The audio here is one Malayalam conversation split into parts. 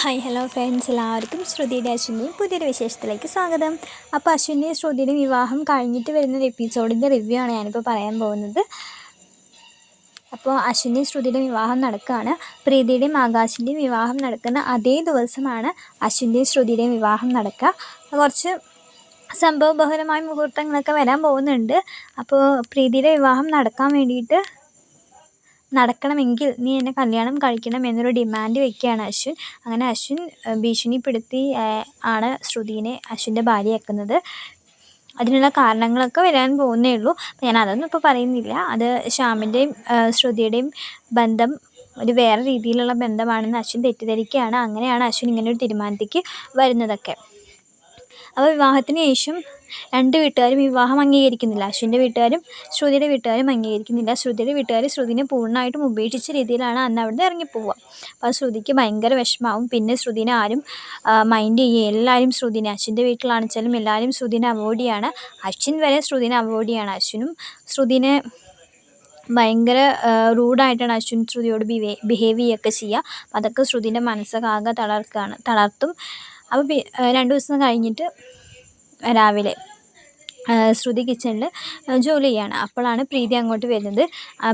ഹായ് ഹലോ ഫ്രണ്ട്സ് എല്ലാവർക്കും ശ്രുതിയുടെ അശ്വിന്റെയും പുതിയൊരു വിശേഷത്തിലേക്ക് സ്വാഗതം. അപ്പോൾ അശ്വിന്റെയും ശ്രുതിയുടെ വിവാഹം കഴിഞ്ഞിട്ട് വരുന്ന ഒരു എപ്പിസോഡിന്റെ റിവ്യൂ ആണ് ഞാനിപ്പോൾ പറയാൻ പോകുന്നത്. അപ്പോൾ അശ്വിന്റെയും ശ്രുതിയുടെ വിവാഹം നടക്കുകയാണ് പ്രീതിയുടെയും ആകാശിന്റെയും വിവാഹം നടക്കുന്ന അതേ ദിവസമാണ് അശ്വിന്റെയും ശ്രുതിയുടെയും വിവാഹം നടക്കുക കുറച്ച് സംഭവബഹുലമായ മുഹൂർത്തങ്ങളൊക്കെ വരാൻ പോകുന്നുണ്ട്. അപ്പോൾ പ്രീതിയുടെ വിവാഹം നടക്കാൻ വേണ്ടിയിട്ട് നടക്കണമെങ്കിൽ നീ എന്നെ കല്യാണം കഴിക്കണം എന്നൊരു ഡിമാൻഡ് വെക്കുകയാണ് അശ്വിൻ. അങ്ങനെ അശ്വിൻ ഭീഷണിപ്പെടുത്തി ആണ് ശ്രുതിനെ അശ്വിന്റെ ഭാര്യയാക്കുന്നത് അതിനുള്ള കാരണങ്ങളൊക്കെ വരാൻ പോകുന്നേ ഉള്ളൂ. ഞാൻ അതൊന്നും ഇപ്പോൾ പറയുന്നില്ല. അത് ശ്യാമിന്റെയും ശ്രുതിയുടെയും ബന്ധം ഒരു വേറെ രീതിയിലുള്ള ബന്ധമാണെന്ന് അശ്വിൻ തെറ്റിദ്ധരിക്കുകയാണ്. അങ്ങനെയാണ് അശ്വിൻ ഇങ്ങനെ ഒരു തീരുമാനത്തേക്ക് വരുന്നതൊക്കെ. അപ്പോൾ വിവാഹത്തിന് ശേഷം രണ്ട് വീട്ടുകാരും വിവാഹം അംഗീകരിക്കുന്നില്ല. അശ്വിന്റെ വീട്ടുകാരും ശ്രുതിയുടെ വീട്ടുകാരും അംഗീകരിക്കുന്നില്ല. ശ്രുതിയുടെ വീട്ടുകാർ ശ്രുതിനെ പൂർണമായിട്ടും ഉപേക്ഷിച്ച രീതിയിലാണ് അന്ന് അവിടെ നിന്ന് ഇറങ്ങിപ്പോവുക. അപ്പോൾ ശ്രുതിക്ക് ഭയങ്കര വിഷമാവും. പിന്നെ ശ്രുതിനെ ആരും മൈൻഡ് ചെയ്യുക എല്ലാവരും ശ്രുതിനെ അശ്വിന്റെ വീട്ടിലാണെച്ചാലും എല്ലാവരും ശ്രുതിനെ അവോയ്ഡ് ചെയ്യാണ്. അശ്വിൻ വരെ ശ്രുതിനെ അവോയ്ഡ് ചെയ്യാണ്. അശ്വിനും ശ്രുതിനെ ഭയങ്കര റൂഡായിട്ടാണ് അശ്വിൻ ശ്രുതിയോട് ബിഹേ ബിഹേവ് ചെയ്യുകയൊക്കെ ചെയ്യുക. അതൊക്കെ ശ്രുതിന്റെ മനസ്സൊക്കെ ആകെ തളർക്കുകയാണ് തളർത്തും. അപ്പോൾ രണ്ട് ദിവസം കഴിഞ്ഞിട്ട് രാവിലെ ശ്രുതി കിച്ചണിൽ ജോലി ചെയ്യാണ്. അപ്പോഴാണ് പ്രീതി അങ്ങോട്ട് വരുന്നത്.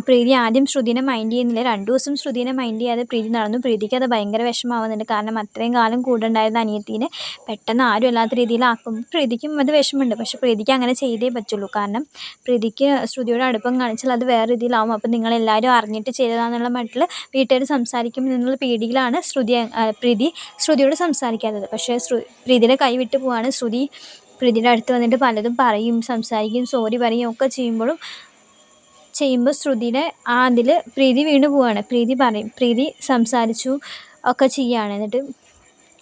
പ്രീതി ആദ്യം ശ്രുതിനെ മൈൻഡ് ചെയ്യുന്നില്ല. രണ്ടു ദിവസം ശ്രുതിനെ മൈൻഡ് ചെയ്യാതെ പ്രീതി നടന്നു. പ്രീതിക്ക് അത് ഭയങ്കര വിഷമാവുന്നുണ്ട് കാരണം അത്രയും കാലം കൂടെ ഉണ്ടായിരുന്ന അനിയത്തീനെ പെട്ടെന്ന് ആരും അല്ലാത്ത രീതിയിലാക്കും. പ്രീതിക്കും അത് വിഷമമുണ്ട്. പക്ഷേ പ്രീതിക്ക് അങ്ങനെ ചെയ്തേ പറ്റുള്ളൂ. കാരണം പ്രീതിക്ക് ശ്രുതിയോട് അടുപ്പം കാണിച്ചാൽ അത് വേറെ രീതിയിലാവും. അപ്പം നിങ്ങളെല്ലാവരും അറിഞ്ഞിട്ട് ചെയ്തതാണെന്നുള്ള മട്ടിൽ വീട്ടുകാർ സംസാരിക്കും എന്നുള്ള പേടിയിലാണ് ശ്രുതി പ്രീതി ശ്രുതിയോട് സംസാരിക്കാത്തത്. പക്ഷേ ശ്രു പ്രീതിയുടെ കൈവിട്ട് പോവാണ് ശ്രുതി പ്രീതിയുടെ അടുത്ത് വന്നിട്ട് പലതും പറയും സംസാരിക്കും സോറി പറയും ഒക്കെ ചെയ്യുമ്പോഴും ചെയ്യുമ്പോൾ ശ്രുതിയുടെ ആ അതിൽ പ്രീതി വീണ് പോവാണ്. പ്രീതി പറയും പ്രീതി സംസാരിച്ചു ഒക്കെ ചെയ്യുകയാണ് എന്നിട്ട്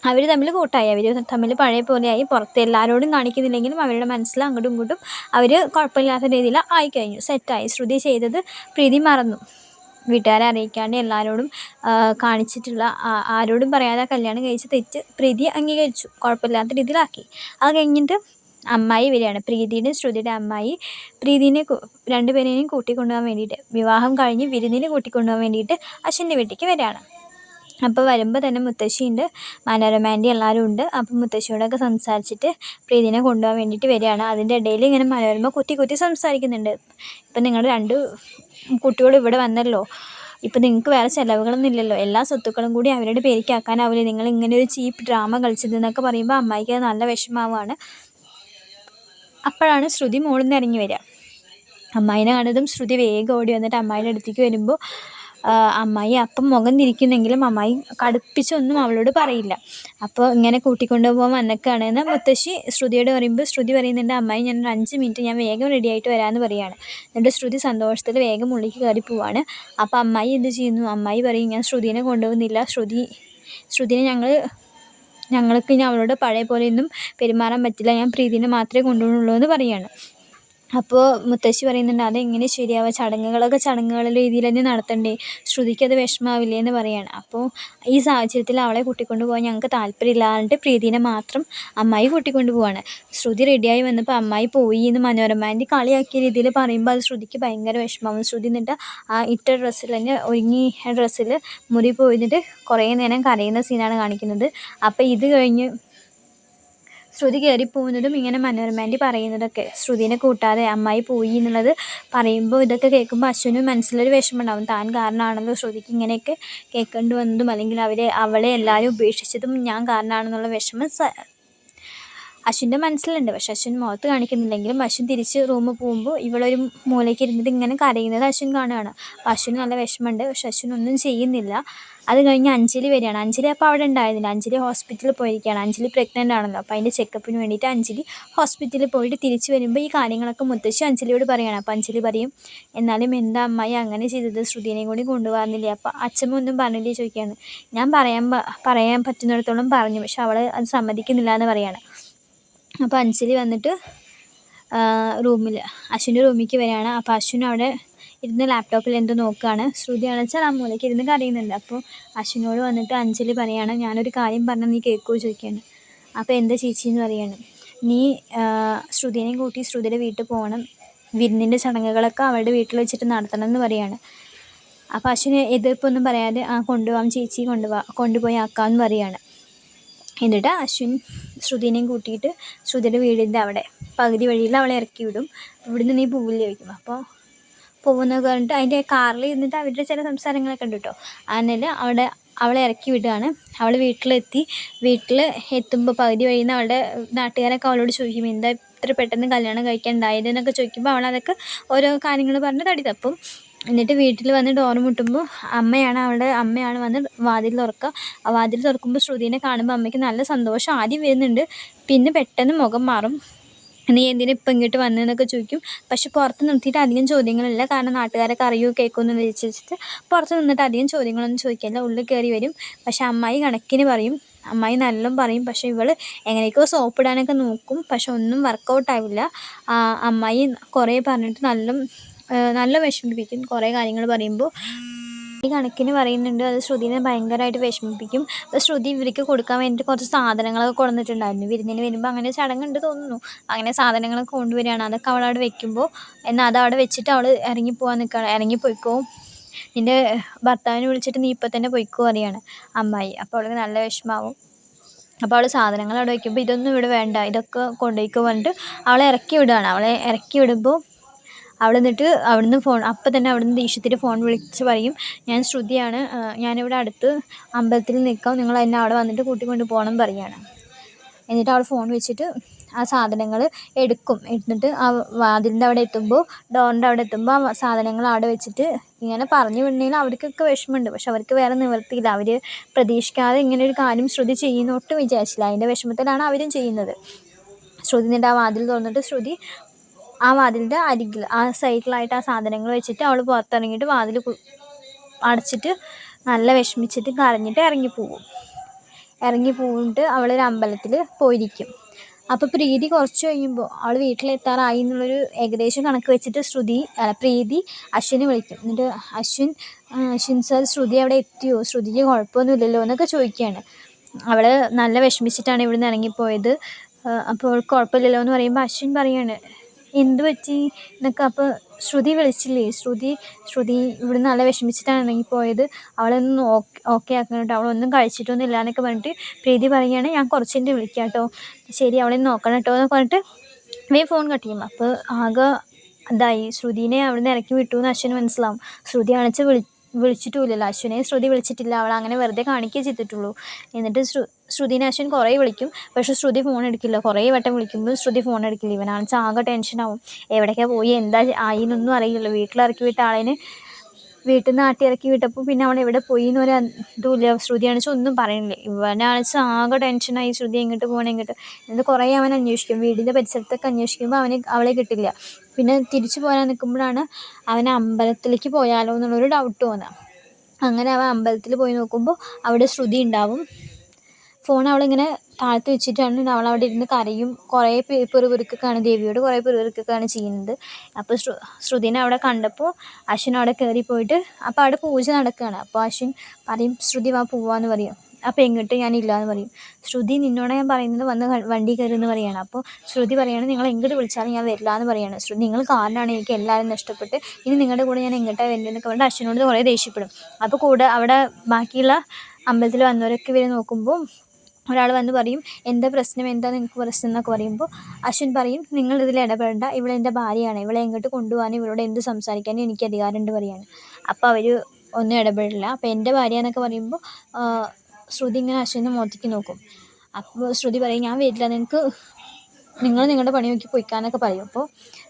അവർ തമ്മിൽ കൂട്ടായി. അവർ തമ്മിൽ പഴയ പോലെയായി പുറത്ത് എല്ലാവരോടും കാണിക്കുന്നില്ലെങ്കിലും അവരുടെ മനസ്സിൽ അങ്ങോട്ടും ഇങ്ങോട്ടും അവർ കുഴപ്പമില്ലാത്ത രീതിയിൽ ആയിക്കഴിഞ്ഞു. സെറ്റായി ശ്രുതി ചെയ്തത് പ്രീതി മറന്നു. വീട്ടുകാരെ അറിയിക്കാണ്ട് എല്ലാവരോടും കാണിച്ചിട്ടുള്ള ആരോടും പറയാതെ കല്യാണം കഴിച്ച് തെറ്റ് പ്രീതി അംഗീകരിച്ചു. കുഴപ്പമില്ലാത്ത രീതിയിലാക്കി. അത് കഴിഞ്ഞിട്ട് അമ്മായി വരികയാണ്. പ്രീതിയുടെ ശ്രുതിയുടെ അമ്മായി പ്രീതിനെ രണ്ടുപേരെയും കൂട്ടിക്കൊണ്ടുപോകാൻ വേണ്ടിയിട്ട് വിവാഹം കഴിഞ്ഞ് വിരുന്നിനെ കൂട്ടിക്കൊണ്ടുപോകാൻ വേണ്ടിയിട്ട് അശ്വിന്റെ വീട്ടിലേക്ക് വരികയാണ്. അപ്പോൾ വരുമ്പോൾ തന്നെ മുത്തശ്ശിയുണ്ട് മനോരമാന്റെ എല്ലാവരും ഉണ്ട്. അപ്പോൾ മുത്തശ്ശിയോടൊക്കെ സംസാരിച്ചിട്ട് പ്രീതിനെ കൊണ്ടുപോകാൻ വേണ്ടിയിട്ട് വരികയാണ്. അതിന്റെ ഇടയിൽ ഇങ്ങനെ മനോരമ കുത്തി കുത്തി സംസാരിക്കുന്നുണ്ട്. ഇപ്പം നിങ്ങൾ രണ്ട് കുട്ടികളും ഇവിടെ വന്നല്ലോ. ഇപ്പം നിങ്ങൾക്ക് വേറെ ചിലവുകളൊന്നും ഇല്ലല്ലോ. എല്ലാ സ്വത്തുക്കളും കൂടി അവരുടെ പേരിക്ക് ആക്കാനാവില്ലേ നിങ്ങൾ ഇങ്ങനെ ഒരു ചീപ്പ് ഡ്രാമ കളിച്ചതെന്നൊക്കെ പറയുമ്പോൾ അമ്മായിക്ക് നല്ല വിഷമാവാണ്. അപ്പോഴാണ് ശ്രുതി മുകളിൽ നിന്ന് ഇറങ്ങി വരിക. അമ്മായിനെ കണ്ടതും ശ്രുതി വേഗം ഓടി വന്നിട്ട് അമ്മായിയുടെ അടുത്തേക്ക് വരുമ്പോൾ അമ്മായി അപ്പം മുഖം തിരിക്കുന്നെങ്കിലും അമ്മായി കടുപ്പിച്ചൊന്നും അവളോട് പറയില്ല. അപ്പോൾ ഇങ്ങനെ കൂട്ടിക്കൊണ്ടു പോകാൻ വന്നേക്കാണ് എന്ന് മുത്തശ്ശി ശ്രുതിയോട് പറയുമ്പോൾ ശ്രുതി പറയുന്നുണ്ട് അമ്മായി ഞാൻ ഒരു അഞ്ച് മിനിറ്റ് ഞാൻ വേഗം റെഡി ആയിട്ട് വരാമെന്ന് പറയുകയാണ് എന്നിട്ട് ശ്രുതി സന്തോഷത്തിൽ വേഗം ഉള്ളിലേക്ക് കയറി പോവാണ്. അപ്പോൾ അമ്മായി എന്ത് ചെയ്യുന്നു? അമ്മായി പറയും ഞാൻ ശ്രുതിനെ കൊണ്ടുപോകുന്നില്ല. ശ്രുതി ശ്രുതിനെ ഞങ്ങൾ ഞങ്ങൾക്ക് ഇനി അവളോട് പഴയ പോലെയൊന്നും പെരുമാറാൻ പറ്റില്ല. ഞാൻ പ്രീതിനെ മാത്രമേ കൊണ്ടുപോകുന്നുള്ളൂ എന്ന് പറയുകയാണ് അപ്പോൾ മുത്തശ്ശി പറയുന്നുണ്ട് അതെങ്ങനെ ശരിയാവുക ചടങ്ങുകളൊക്കെ ചടങ്ങുകളുടെ രീതിയിൽ തന്നെ നടത്തണ്ടേ? ശ്രുതിക്ക് അത് വിഷമാവില്ലേ? എന്ന് പറയാണ്. അപ്പോൾ ഈ സാഹചര്യത്തിൽ അവളെ കൂട്ടിക്കൊണ്ട് പോകാൻ ഞങ്ങൾക്ക് താല്പര്യമില്ലാണ്ട് പ്രീതിനെ മാത്രം അമ്മായി കൂട്ടിക്കൊണ്ട് പോവാണ്. ശ്രുതി റെഡിയായി വന്നപ്പോൾ അമ്മായി പോയി എന്ന് മനോരമാന്റെ കളിയാക്കിയ രീതിയിൽ പറയുമ്പോൾ അത് ശ്രുതിക്ക് ഭയങ്കര വിഷമാവും ശ്രുതി എന്നിട്ട് ആ ഇട്ട ഡ്രസ്സിൽ തന്നെ ഒരുങ്ങി ഡ്രസ്സിൽ മുറി പോയിട്ട് കുറേ നേരം കരയുന്ന സീനാണ് കാണിക്കുന്നത്. അപ്പോൾ ഇത് കഴിഞ്ഞ് ശ്രുതി കയറിപ്പോകുന്നതും ഇങ്ങനെ മനോരമേന്റെ പറയുന്നതൊക്കെ. ശ്രുതിനെ കൂട്ടാതെ അമ്മായി പോയി എന്നുള്ളത് പറയുമ്പോൾ ഇതൊക്കെ കേൾക്കുമ്പോൾ അശ്വിനും മനസ്സിലൊരു വിഷമമുണ്ടാവും. താൻ കാരണമാണല്ലോ ശ്രുതിക്ക് ഇങ്ങനെയൊക്കെ കേൾക്കേണ്ടി വന്നതും അല്ലെങ്കിൽ അവരെ അവളെ എല്ലാവരും ഉപേക്ഷിച്ചതും ഞാൻ കാരണമാണെന്നുള്ള വിഷമം അശ്വിന്റെ മനസ്സിലുണ്ട്. പക്ഷെ അശ്വിൻ മുഖത്ത് കാണിക്കുന്നില്ലെങ്കിലും അശ്വിൻ തിരിച്ച് റൂമിൽ പോകുമ്പോൾ ഇവളൊരു മൂലയ്ക്ക് ഇരുന്നിട്ട് ഇങ്ങനെ കരയുന്നത് അശ്വിൻ കാണുകയാണ് അപ്പോൾ അശ്വിന് നല്ല വിഷമമുണ്ട്. പക്ഷെ അശ്വിൻ ഒന്നും ചെയ്യുന്നില്ല. അത് കഴിഞ്ഞ് അഞ്ജലി വരികയാണ്. അഞ്ജലി അപ്പോൾ അവിടെ ഉണ്ടായിരുന്നില്ല. അഞ്ജലി ഹോസ്പിറ്റലിൽ പോയിരിക്കുകയാണ്. അഞ്ജലി പ്രഗ്നന്റ് ആണല്ലോ അപ്പോൾ അതിന്റെ ചെക്കപ്പിന് വേണ്ടിയിട്ട് അഞ്ജലി ഹോസ്പിറ്റലിൽ പോയിട്ട് തിരിച്ച് വരുമ്പോൾ ഈ കാര്യങ്ങളൊക്കെ മുത്തശ്ശി അഞ്ജലിയോട് പറയുകയാണ്. അപ്പോൾ അഞ്ജലി പറയും എന്നാലും എന്താ അമ്മായി അങ്ങനെ ചെയ്തത്? ശ്രുതിനെയും കൂടി കൊണ്ടുപോകാറില്ലേ അപ്പോൾ അച്ഛമ്മ ഒന്നും പറഞ്ഞില്ലേ ചോദിക്കുകയാണ്. ഞാൻ പറയാൻ പറയാൻ പറ്റുന്നിടത്തോളം പറഞ്ഞു. പക്ഷെ അവൾ അത് സമ്മതിക്കുന്നില്ല എന്ന് പറയുകയാണ് അപ്പോൾ അഞ്ജലി വന്നിട്ട് റൂമിൽ അശ്വിന്റെ റൂമിലേക്ക് വരികയാണ്. അപ്പോൾ അശ്വിൻ അവിടെ ഇരുന്ന് ലാപ്ടോപ്പിൽ എന്തോ നോക്കുകയാണ്. ശ്രുതി വെച്ചാൽ ആ മൂലയ്ക്ക് ഇരുന്ന് കരയുന്നുണ്ട്. അപ്പോൾ അശ്വിനോട് വന്നിട്ട് അഞ്ജലി പറയുകയാണ് ഞാനൊരു കാര്യം പറഞ്ഞാൽ നീ കേൾക്കുമോ ചോദിക്കുകയാണ്. അപ്പോൾ എന്താ ചേച്ചി? എന്ന് പറയുകയാണ് നീ ശ്രുതിനെയും കൂട്ടി ശ്രുതിയുടെ വീട്ടിൽ പോകണം. വിരുന്നിന്റെ ചടങ്ങുകളൊക്കെ അവളുടെ വീട്ടിൽ വെച്ചിട്ട് നടത്തണം എന്ന് പറയുകയാണ് അപ്പോൾ അശ്വിന് എതിർപ്പൊന്നും പറയാതെ ആ കൊണ്ടുപോകാം ചേച്ചി കൊണ്ടുപോകാം കൊണ്ടുപോയി ആക്കാമെന്ന് പറയുകയാണ് എന്നിട്ട് അശ്വിൻ ശ്രുതിനെയും കൂട്ടിയിട്ട് ശ്രുതിയുടെ വീടിന്റെ അവിടെ പകുതി വഴിയിൽ അവളെ ഇറക്കി വിടും. ഇവിടുന്ന് നീ പോവില്ല ചോദിക്കും അപ്പോൾ പോകുന്നൊക്കെ പറഞ്ഞിട്ട് അതിന്റെ കാറിൽ ഇരുന്നിട്ട് അവരുടെ ചില സംസാരങ്ങളൊക്കെ ഉണ്ട് കേട്ടോ. അങ്ങനെ അവിടെ അവളെ ഇറക്കി വിടുകയാണ്. അവൾ വീട്ടിലെത്തി. വീട്ടിൽ എത്തുമ്പോൾ പകുതി വഴിയിൽ നിന്ന് അവളുടെ നാട്ടുകാരൊക്കെ അവളോട് ചോദിക്കും എന്താ ഇത്ര പെട്ടെന്ന് കല്യാണം കഴിക്കാൻ ഉണ്ടായത്? എന്നൊക്കെ ചോദിക്കുമ്പോൾ അവൾ അതൊക്കെ ഓരോ കാര്യങ്ങൾ പറഞ്ഞ് തടി തപ്പും. എന്നിട്ട് വീട്ടിൽ വന്ന് ഡോർ മുട്ടുമ്പോൾ അമ്മയാണ് അവളുടെ അമ്മയാണ് വന്ന് വാതിൽ തുറക്കുക ആ വാതിൽ തുറക്കുമ്പോൾ ശ്രുതിനെ കാണുമ്പോൾ അമ്മയ്ക്ക് നല്ല സന്തോഷം. ആദ്യം വരുന്നുണ്ട്. പിന്നെ പെട്ടെന്ന് മുഖം മാറും. നീ എന്തിനാ ഇപ്പം ഇങ്ങോട്ട് വന്നതെന്നൊക്കെ ചോദിക്കും. പക്ഷെ പുറത്ത് നിർത്തിയിട്ട് അധികം ചോദ്യങ്ങളില്ല. കാരണം നാട്ടുകാരൊക്കെ അറിയൂ കേൾക്കുമെന്ന് വിചാരിച്ചിട്ട് പുറത്ത് നിന്നിട്ട് അധികം ചോദ്യങ്ങളൊന്നും ചോദിക്കില്ല. ഉള്ളിൽ കയറി വരും. പക്ഷെ അമ്മായി കണക്കിന് പറയും. അമ്മായി നല്ലോണം പറയും. പക്ഷെ ഇവൾ എങ്ങനെയൊക്കെയോ സോപ്പിടാനൊക്കെ നോക്കും. പക്ഷെ ഒന്നും വർക്കൗട്ടാവില്ല അമ്മായി കുറേ പറഞ്ഞിട്ട് നല്ല നല്ല വിഷമിപ്പിക്കും. കുറേ കാര്യങ്ങൾ പറയുമ്പോൾ ഈ കണക്കിന് പറയുന്നുണ്ട്. അത് ശ്രുതിനെ ഭയങ്കരമായിട്ട് വിഷമിപ്പിക്കും. അപ്പോൾ ശ്രുതി ഇവർക്ക് കൊടുക്കാൻ വേണ്ടിയിട്ട് കുറച്ച് സാധനങ്ങളൊക്കെ കൊടുത്തിട്ടുണ്ടായിരുന്നു വിരുന്നിന് വരുമ്പോൾ അങ്ങനെ ചടങ്ങുണ്ട് തോന്നുന്നു. അങ്ങനെ സാധനങ്ങളൊക്കെ കൊണ്ടുവരികയാണ്. അതൊക്കെ അവൾ അവിടെ വെക്കുമ്പോൾ എന്നാൽ അത് അവിടെ വെച്ചിട്ട് അവൾ ഇറങ്ങി പോകാൻ നിൽക്കുകയാണ്. ഇറങ്ങി പോയിക്കോ. നിന്റെ ഭർത്താവിനെ വിളിച്ചിട്ട് നീ ഇപ്പം തന്നെ പോയിക്കോ അറിയാണ് അമ്മായി. അപ്പോൾ അവൾക്ക് നല്ല വിഷമാവും അപ്പോൾ അവൾ സാധനങ്ങൾ അവിടെ വയ്ക്കുമ്പോൾ ഇതൊന്നും ഇവിടെ വേണ്ട. ഇതൊക്കെ കൊണ്ടുപോയിക്കോ പറഞ്ഞിട്ട് അവളെ ഇറക്കി വിടുകയാണ്. അവളെ ഇറക്കി വിടുമ്പോൾ അവൾ എന്നിട്ട് അവിടുന്ന് ഫോൺ അപ്പം തന്നെ അവിടുന്ന് ദേഷ്യത്തിൽ ഫോൺ വിളിച്ച് പറയും ഞാൻ ശ്രുതിയാണ് ഞാനിവിടെ അടുത്ത് അമ്പലത്തിൽ നിൽക്കാം നിങ്ങൾ എന്നെ അവിടെ വന്നിട്ട് കൂട്ടിക്കൊണ്ട് പോകണം പറയുകയാണ് എന്നിട്ട് അവൾ ഫോൺ വെച്ചിട്ട് ആ സാധനങ്ങൾ എടുക്കും. എന്നിട്ട് ആ വാതിലിന്റെ അവിടെ എത്തുമ്പോൾ ഡോറിന്റെ അവിടെ എത്തുമ്പോൾ ആ സാധനങ്ങൾ അവിടെ വെച്ചിട്ട് ഇങ്ങനെ പറഞ്ഞു വിടണമെങ്കിൽ അവർക്കൊക്കെ വിഷമമുണ്ട്. പക്ഷെ അവർക്ക് വേറെ നിവർത്തിയില്ല അവർ പ്രതീക്ഷിക്കാതെ ഇങ്ങനെ ഒരു കാര്യം ശ്രുതി ചെയ്യുന്നൊട്ടും വിചാരിച്ചില്ല. അതിന്റെ വിഷമത്തിലാണ് അവരും ചെയ്യുന്നത്. ശ്രുതി നിന്റെ ആ വാതിൽ തുറന്നിട്ട് ശ്രുതി ആ വാതിലിന്റെ അരികിൽ ആ സൈഡിലായിട്ട് ആ സാധനങ്ങൾ വെച്ചിട്ട് അവൾ പുറത്തിറങ്ങിയിട്ട് വാതിൽ അടച്ചിട്ട് നല്ല വിഷമിച്ചിട്ട് കരഞ്ഞിട്ട് ഇറങ്ങി പോകും ഇറങ്ങി പോയിട്ട് അവളൊരു അമ്പലത്തിൽ പോയിരിക്കും. അപ്പോൾ പ്രീതി കുറച്ച് കഴിയുമ്പോൾ അവൾ വീട്ടിലെത്താറായി എന്നുള്ളൊരു ഏകദേശം കണക്ക് വെച്ചിട്ട് ശ്രുതി പ്രീതി അശ്വിനെ വിളിക്കും. എന്നിട്ട് അശ്വിൻ അശ്വിൻ സാർ ശ്രുതി അവിടെ എത്തിയോ? ശ്രുതിക്ക് കുഴപ്പമൊന്നുമില്ലല്ലോ എന്നൊക്കെ ചോദിക്കുകയാണ്. അവൾ നല്ല വിഷമിച്ചിട്ടാണ് ഇവിടുന്ന് ഇറങ്ങിപ്പോയത്. അപ്പോൾ അവൾക്ക് കുഴപ്പമില്ലല്ലോ എന്ന് പറയുമ്പോൾ അശ്വിൻ പറയാണ് എന്ത് പറ്റി എന്നൊക്കെ അപ്പോൾ ശ്രുതി വിളിച്ചില്ലേ? ശ്രുതി ശ്രുതി ഇവിടെ നല്ല വിഷമിച്ചിട്ടാണ് ഇറങ്ങി പോയത്. അവളൊന്ന് ഓക്കെ ഓക്കെ ആക്കണം കേട്ടോ അവളൊന്നും കഴിച്ചിട്ടൊന്നും ഇല്ല എന്നൊക്കെ പറഞ്ഞിട്ട് പ്രീതി പറയുകയാണ് ഞാൻ കുറച്ചിന്റെ വിളിക്കാം കേട്ടോ. ശരി അവളെ നോക്കണം കേട്ടോ എന്നൊക്കെ പറഞ്ഞിട്ട് വേ ഫോൺ കട്ട് ചെയ്യും. അപ്പോൾ ആകെ അതായി ശ്രുതിനെ അവിടെ നിന്ന് ഇറക്കി വിട്ടു എന്ന് അശ്വിന് മനസ്സിലാവും. ശ്രുതി അണച്ച് വിളി വിളിച്ചിട്ടുമില്ലല്ലോ. അശ്വിനെ ശ്രുതി വിളിച്ചിട്ടില്ല. അവൾ അങ്ങനെ വെറുതെ കാണിക്കുകയേ ചെയ്തിട്ടുള്ളൂ. എന്നിട്ട് ശ്രു ശ്രുതിനെ അശ്വൻ കുറേ വിളിക്കും. പക്ഷെ ശ്രുതി ഫോൺ എടുക്കില്ല. കുറേ വട്ടം വിളിക്കുമ്പോൾ ശ്രുതി ഫോൺ എടുക്കില്ല. ഇവനാണെന്ന് ആകെ ടെൻഷനാവും എവിടേക്കാണ് പോയി? എന്താ ആയിന്നൊന്നും അറിയില്ല വീട്ടിലിറക്കി വിട്ട ആളേന് വീട്ടിൽ നിന്ന് ആട്ടി ഇറക്കി വിട്ടപ്പോൾ പിന്നെ അവൾ എവിടെ പോയി എന്നൊരു ഇതുമില്ല. ശ്രുതിയാണെന്ന് ഒന്നും പറയുന്നില്ല. ഇവനാണെന്ന് ആകെ ടെൻഷനായി ശ്രുതി എങ്ങോട്ട് പോകണം എങ്ങോട്ട് എന്നിട്ട് കുറേ അവൻ അന്വേഷിക്കും. വീടിന്റെ പരിസരത്തൊക്കെ അന്വേഷിക്കുമ്പോൾ അവന് അവളെ കിട്ടില്ല. പിന്നെ തിരിച്ചു പോരാൻ നിൽക്കുമ്പോഴാണ് അവൻ അമ്പലത്തിലേക്ക് പോയാലോ എന്നുള്ളൊരു ഡൗട്ട് തോന്നുക അങ്ങനെ അവൻ അമ്പലത്തിൽ പോയി നോക്കുമ്പോൾ അവിടെ ശ്രുതി ഉണ്ടാവും. ഫോൺ അവളിങ്ങനെ താഴ്ത്തി വെച്ചിട്ടാണ് അവൾ അവിടെ ഇരുന്ന് കരയും. കുറേ പെറുപെറുക്കൊക്കെയാണ് ദേവിയോട് കുറേ പെറുപെറുക്കൊക്കെയാണ് ചെയ്യുന്നത്. അപ്പോൾ ശ്രു ശ്രുതിനെ അവിടെ കണ്ടപ്പോൾ അശ്വിൻ അവിടെ കയറി പോയിട്ട് അപ്പോൾ അവിടെ പൂജ നടക്കുകയാണ്. അപ്പോൾ അശ്വിൻ പറയും ശ്രുതി വാ പോവാന്ന് പറയും. അപ്പോൾ എങ്ങോട്ട് ഞാനില്ല എന്ന് പറയും. ശ്രുതി നിന്നോട് ഞാൻ പറയുന്നത് വന്ന് വണ്ടി കയറി എന്ന് പറയുകയാണ് അപ്പോൾ ശ്രുതി പറയുകയാണ് നിങ്ങൾ എങ്ങോട്ട് വിളിച്ചാലും ഞാൻ വരില്ല എന്ന് പറയുകയാണ് ശ്രുതി നിങ്ങൾ കാരണമാണ് എനിക്ക് എല്ലാവരും നഷ്ടപ്പെട്ട്. ഇനി നിങ്ങളുടെ കൂടെ ഞാൻ എങ്ങോട്ടാണ് വരുന്നതെന്നൊക്കെ പറഞ്ഞിട്ട് അശ്വിനോട് കുറേ ദേഷ്യപ്പെടും. അപ്പോൾ കൂടെ അവിടെ ബാക്കിയുള്ള അമ്പലത്തിൽ വന്നവരൊക്കെ ഇവരെ നോക്കുമ്പോൾ ഒരാൾ വന്ന് പറയും എന്താ പ്രശ്നം? എന്താ നിങ്ങൾക്ക് പ്രശ്നം? എന്നൊക്കെ പറയുമ്പോൾ അശ്വിൻ പറയും നിങ്ങൾ ഇതിൽ ഇടപെടേണ്ട. എന്റെ ഭാര്യയാണ്. ഇവളെ എങ്ങോട്ട് കൊണ്ടുപോകാനും ഇവളോട് എന്ത് സംസാരിക്കാനും എനിക്ക് അധികാരമുണ്ട് പറയാണ്. അപ്പോൾ അവർ ഒന്നും ഇടപെടില്ല. അപ്പോൾ എന്റെ ഭാര്യ എന്നൊക്കെ പറയുമ്പോൾ ശ്രുതി ഇങ്ങനെ അശ്വിനെ മുഖത്തേക്ക് നോക്കും. അപ്പോൾ ശ്രുതി പറയും ഞാൻ വരില്ല നിങ്ങൾക്ക് നിങ്ങൾ നിങ്ങളുടെ പണി നോക്കി പൊയ്ക്കാന്നൊക്കെ പറയും. അപ്പോൾ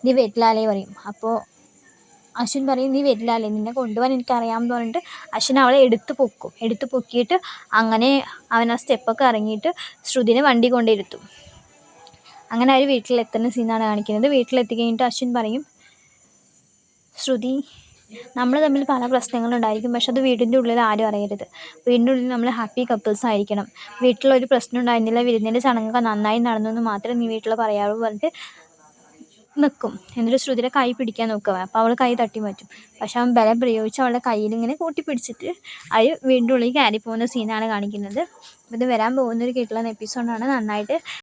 നീ വരില്ലാലേ പറയും. അപ്പോൾ അശ്വിൻ പറയും നീ വരില്ലല്ലേ നിന്നെ കൊണ്ടുപോകാൻ എനിക്കറിയാമെന്ന് പറഞ്ഞിട്ട് അശ്വിൻ അവളെ എടുത്ത് പൊക്കും. എടുത്ത് പൊക്കിയിട്ട് അങ്ങനെ അവൻ ആ സ്റ്റെപ്പൊക്കെ ഇറങ്ങിയിട്ട് ശ്രുതിനെ വണ്ടി കൊണ്ടിരുത്തും അങ്ങനെ അവർ വീട്ടിലെത്തുന്ന സീനാണ് കാണിക്കുന്നത്. വീട്ടിലെത്തി കഴിഞ്ഞിട്ട് അശ്വിൻ പറയും ശ്രുതി നമ്മൾ തമ്മിൽ പല പ്രശ്നങ്ങളുണ്ടായിരിക്കും പക്ഷെ അത് വീടിന്റെ ഉള്ളിൽ ആരും അറിയരുത്. വീടിന്റെ ഉള്ളിൽ നമ്മൾ ഹാപ്പി കപ്പിൾസ് ആയിരിക്കണം. വീട്ടിലൊരു പ്രശ്നം ഉണ്ടായിരുന്നില്ല വിരുന്നിന്റെ ചടങ്ങൊക്കെ നന്നായി നടന്നു എന്ന് മാത്രമേ നീ വീട്ടിൽ പറയാവൂ പറഞ്ഞിട്ട് നിൽക്കും എന്നിട്ട് ശ്രുതിയുടെ കൈ പിടിക്കാൻ നോക്കുക അപ്പോൾ അവൾ കൈ തട്ടി മാറ്റും. പക്ഷെ അവൻ ബലം പ്രയോഗിച്ച് അവളുടെ കയ്യിൽ ഇങ്ങനെ കൂട്ടി പിടിച്ചിട്ട് അത് വീണ്ടും ഉള്ളിൽ കയറി പോകുന്ന സീനാണ് കാണിക്കുന്നത്. ഇത് വരാൻ പോകുന്ന പോകുന്നൊരു കേട്ടുള്ള എപ്പിസോഡാണ് നന്നായിട്ട്